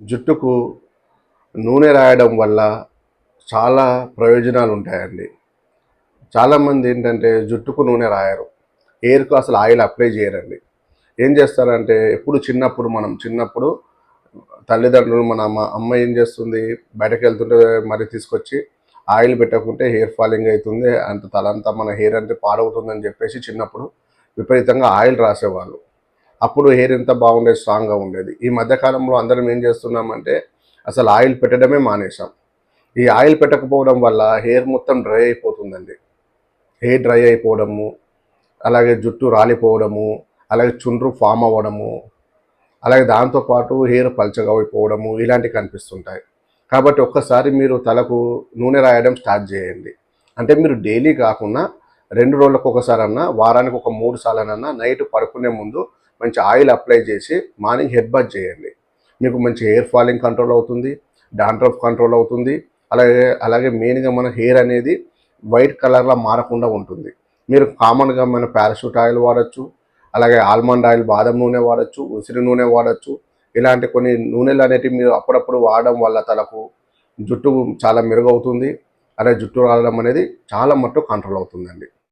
జుట్టుకు నూనె రాయడం వల్ల చాలా ప్రయోజనాలు ఉంటాయండి చాలామంది ఏంటంటే జుట్టుకు నూనె రాయరు. హెయిర్కు అసలు ఆయిల్ అప్లై చేయరండి. ఏం చేస్తారంటే ఎప్పుడు చిన్నప్పుడు మనం చిన్నప్పుడు తల్లిదండ్రులు మన అమ్మ అమ్మ ఏం చేస్తుంది? బయటకు వెళ్తుంటే మరి తీసుకొచ్చి ఆయిల్ పెట్టకుంటే హెయిర్ ఫాలింగ్ అవుతుంది అంత తలంతా మన హెయిర్ అంతా పాడవుతుందని చెప్పేసి చిన్నప్పుడు విపరీతంగా ఆయిల్ రాసేవాళ్ళు. అప్పుడు హెయిర్ ఎంత బాగుండేది స్ట్రాంగ్గా ఉండేది. ఈ మధ్యకాలంలో అందరం ఏం చేస్తున్నామంటే అసలు ఆయిల్ పెట్టడమే మానేశాం. ఈ ఆయిల్ పెట్టకపోవడం వల్ల హెయిర్ మొత్తం డ్రై అయిపోతుందండి. హెయిర్ డ్రై అయిపోవడము అలాగే జుట్టు రాలిపోవడము అలాగే చుండ్రు ఫామ్ అవ్వడము అలాగే దాంతోపాటు హెయిర్ పల్చగా అయిపోవడము ఇలాంటివి కనిపిస్తుంటాయి. కాబట్టి ఒక్కసారి మీరు తలకు నూనె రాయడం స్టార్ట్ చేయండి. అంటే మీరు డైలీ కాకుండా రెండు రోజులకు ఒకసారి అన్నా వారానికి ఒక మూడు సార్లనన్నా నైట్ పడుకునే ముందు మంచి ఆయిల్ అప్లై చేసి మార్నింగ్ హెడ్ బాత్ చేయండి. మీకు మంచి హెయిర్ ఫాలింగ్ కంట్రోల్ అవుతుంది డాండ్రఫ్ కంట్రోల్ అవుతుంది. అలాగే అలాగే మెయిన్గా మన హెయిర్ అనేది వైట్ కలర్లో మారకుండా ఉంటుంది. మీరు కామన్గా మన పారాషూట్ ఆయిల్ వాడచ్చు అలాగే ఆల్మండ్ ఆయిల్ బాదం నూనె వాడచ్చు ఉసిరి నూనె వాడచ్చు. ఇలాంటి కొన్ని నూనెలు అనేటివి మీరు అప్పుడప్పుడు వాడడం వల్ల తలకు జుట్టు చాలా మెరుగవుతుంది. అలాగే జుట్టు రావడం అనేది చాలా మట్టు కంట్రోల్ అవుతుందండి.